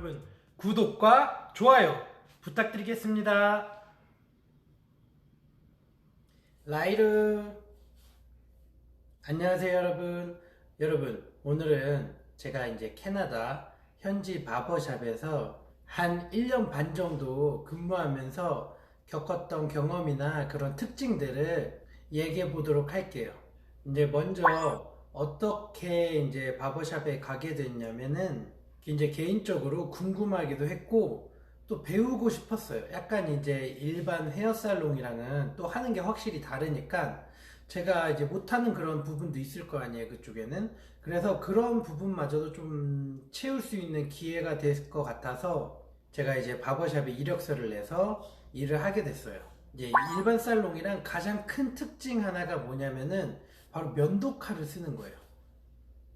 여러분 구독과 좋아요 부탁드리겠습니다. 라이르 안녕하세요 여러분 여러분 오늘은 제가 이제 캐나다 현지 바버샵에서 한 1년 반 정도 근무하면서 겪었던 경험이나 그런 특징들을 얘기해 보도록 할게요. 이제 먼저 어떻게 이제 바버샵에 가게 됐냐면은 이제 개인적으로 궁금하기도 했고 또 배우고 싶었어요. 약간 이제 일반 헤어살롱이랑은 또 하는 게 확실히 다르니까 제가 이제 못하는 그런 부분도 있을 거 아니에요, 그쪽에는. 그래서 그런 부분마저도 좀 채울 수 있는 기회가 될 것 같아서 제가 이제 바버샵에 이력서를 내서 일을 하게 됐어요. 이제 일반 살롱이랑 가장 큰 특징 하나가 뭐냐면은 바로 면도칼을 쓰는 거예요.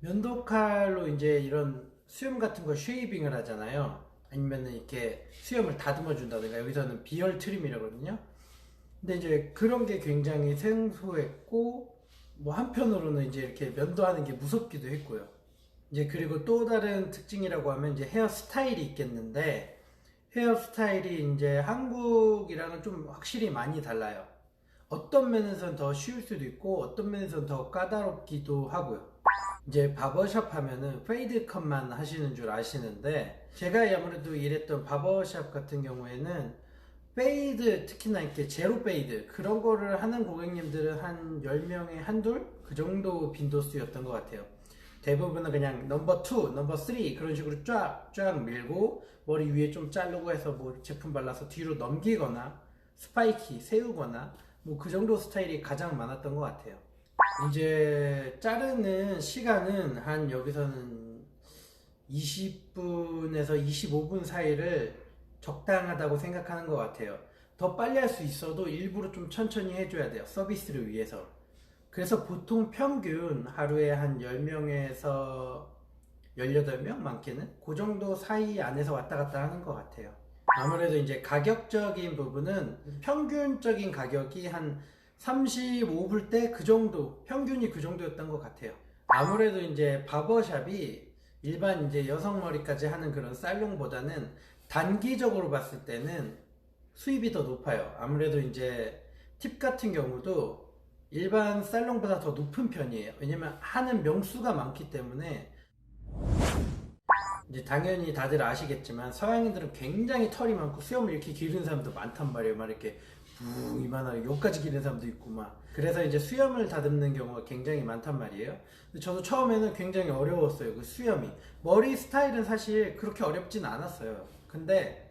면도칼로 이제 이런 수염 같은 거 쉐이빙을 하잖아요. 아니면은 이렇게 수염을 다듬어 준다든가 여기서는 비열 트림이라거든요. 근데 이제 그런 게 굉장히 생소했고 뭐 한편으로는 이제 이렇게 면도하는 게 무섭기도 했고요. 이제 그리고 또 다른 특징이라고 하면 이제 헤어 스타일이 있겠는데 헤어 스타일이 이제 한국이랑은 좀 확실히 많이 달라요. 어떤 면에서는 더 쉬울 수도 있고 어떤 면에서는 더 까다롭기도 하고요. 이제 바버샵 하면은 페이드 컷만 하시는 줄 아시는데 제가 아무래도 일했던 바버샵 같은 경우에는 페이드 특히나 이렇게 제로 페이드 그런 거를 하는 고객님들은 한 10명에 한둘 그 정도 빈도수였던 것 같아요. 대부분은 그냥 넘버 2, 넘버 3 그런 식으로 쫙 쫙 밀고 머리 위에 좀 자르고 해서 뭐 제품 발라서 뒤로 넘기거나 스파이키 세우거나 뭐 그 정도 스타일이 가장 많았던 것 같아요. 이제 자르는 시간은 한 여기서는 20분에서 25분 사이를 적당하다고 생각하는 것 같아요. 더 빨리 할 수 있어도 일부러 좀 천천히 해줘야 돼요. 서비스를 위해서. 그래서 보통 평균 하루에 한 10명에서 18명 많게는 그 정도 사이 안에서 왔다 갔다 하는 것 같아요. 아무래도 이제 가격적인 부분은 평균적인 가격이 한 35불 때 그 정도, 평균이 그 정도였던 것 같아요. 아무래도 이제 바버샵이 일반 이제 여성 머리까지 하는 그런 살롱보다는 단기적으로 봤을 때는 수입이 더 높아요. 아무래도 이제 팁 같은 경우도 일반 살롱보다 더 높은 편이에요. 왜냐면 하는 명수가 많기 때문에 이제 당연히 다들 아시겠지만 서양인들은 굉장히 털이 많고 수염을 이렇게 기르는 사람도 많단 말이에요. 막 이렇게 부 이만하게 여기까지 기르는 사람도 있고 막 그래서 이제 수염을 다듬는 경우가 굉장히 많단 말이에요. 근데 저도 처음에는 굉장히 어려웠어요. 그 수염이 머리 스타일은 사실 그렇게 어렵진 않았어요. 근데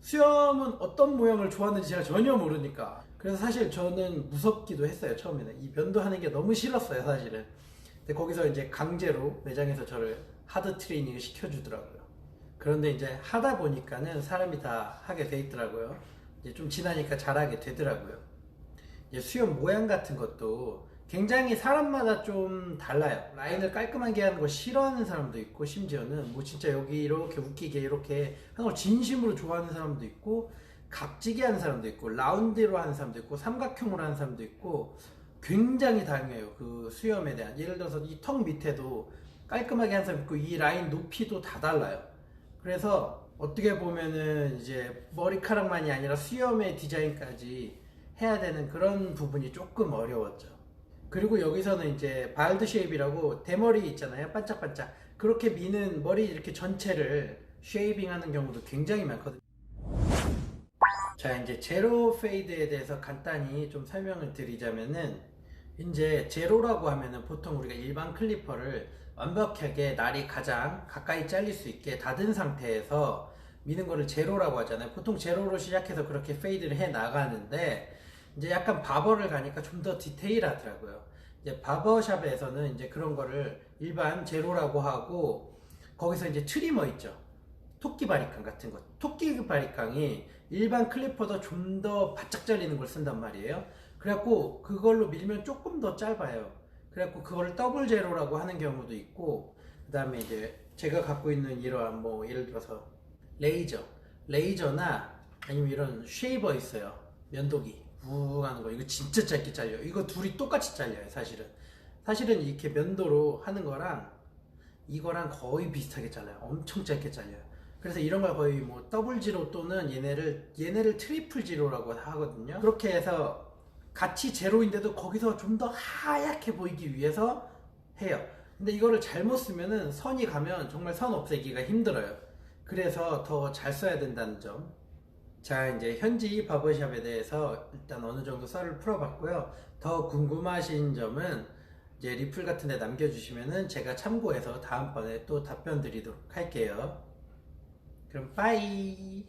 수염은 어떤 모양을 좋아하는지 제가 전혀 모르니까 그래서 사실 저는 무섭기도 했어요 처음에는 이 면도하는 게 너무 싫었어요 사실은 근데 거기서 이제 강제로 매장에서 저를 하드 트레이닝을 시켜주더라고요 그런데 이제 하다 보니까는 사람이 다 하게 돼 있더라고요 이제 좀 지나니까 잘하게 되더라고요 이제 수염 모양 같은 것도 굉장히 사람마다 좀 달라요. 라인을 깔끔하게 하는 거 싫어하는 사람도 있고, 심지어는 뭐 진짜 여기 이렇게 웃기게 이렇게 하는 걸 진심으로 좋아하는 사람도 있고, 각지게 하는 사람도 있고, 라운드로 하는 사람도 있고, 삼각형으로 하는 사람도 있고, 굉장히 다양해요. 그 수염에 대한. 예를 들어서 이 턱 밑에도 깔끔하게 하는 사람 있고, 이 라인 높이도 다 달라요. 그래서 어떻게 보면은 이제 머리카락만이 아니라 수염의 디자인까지 해야 되는 그런 부분이 조금 어려웠죠. 그리고 여기서는 이제 발드 쉐입이라고 대머리 있잖아요. 반짝반짝. 그렇게 미는 머리 이렇게 전체를 쉐이빙 하는 경우도 굉장히 많거든요. 자, 이제 제로 페이드에 대해서 간단히 좀 설명을 드리자면은 이제 제로라고 하면은 보통 우리가 일반 클리퍼를 완벽하게 날이 가장 가까이 잘릴 수 있게 닫은 상태에서 미는 거를 제로라고 하잖아요. 보통 제로로 시작해서 그렇게 페이드를 해 나가는데 이제 약간 바버를 가니까 좀 더 디테일하더라고요. 이제 바버샵에서는 이제 그런 거를 일반 제로라고 하고 거기서 이제 트리머 있죠. 토끼 바리깡 같은 거. 토끼 바리깡이 일반 클리퍼도 좀 더 바짝 잘리는 걸 쓴단 말이에요. 그래갖고 그걸로 밀면 조금 더 짧아요. 그래갖고 그거를 더블 제로라고 하는 경우도 있고 그 다음에 이제 제가 갖고 있는 이러한 뭐 예를 들어서 레이저, 레이저나 아니면 이런 쉐이버 있어요. 면도기. 우 하는 거 이거 진짜 짧게 잘려요 이거 둘이 똑같이 잘려요 사실은 사실은 이렇게 면도로 하는 거랑 이거랑 거의 비슷하게 잘라요. 엄청 짧게 잘려요. 그래서 이런 걸 거의 뭐 더블 지로 또는 얘네를 얘네를 트리플 지로라고 하거든요. 그렇게 해서 같이 제로인데도 거기서 좀 더 하얗게 보이기 위해서 해요. 근데 이거를 잘못 쓰면은 선이 가면 정말 선 없애기가 힘들어요. 그래서 더 잘 써야 된다는 점. 자, 이제 현지 바버샵에 대해서 일단 어느 정도 썰을 풀어봤고요. 더 궁금하신 점은 이제 리플 같은 데 남겨주시면은 제가 참고해서 다음번에 또 답변 드리도록 할게요. 그럼 빠이!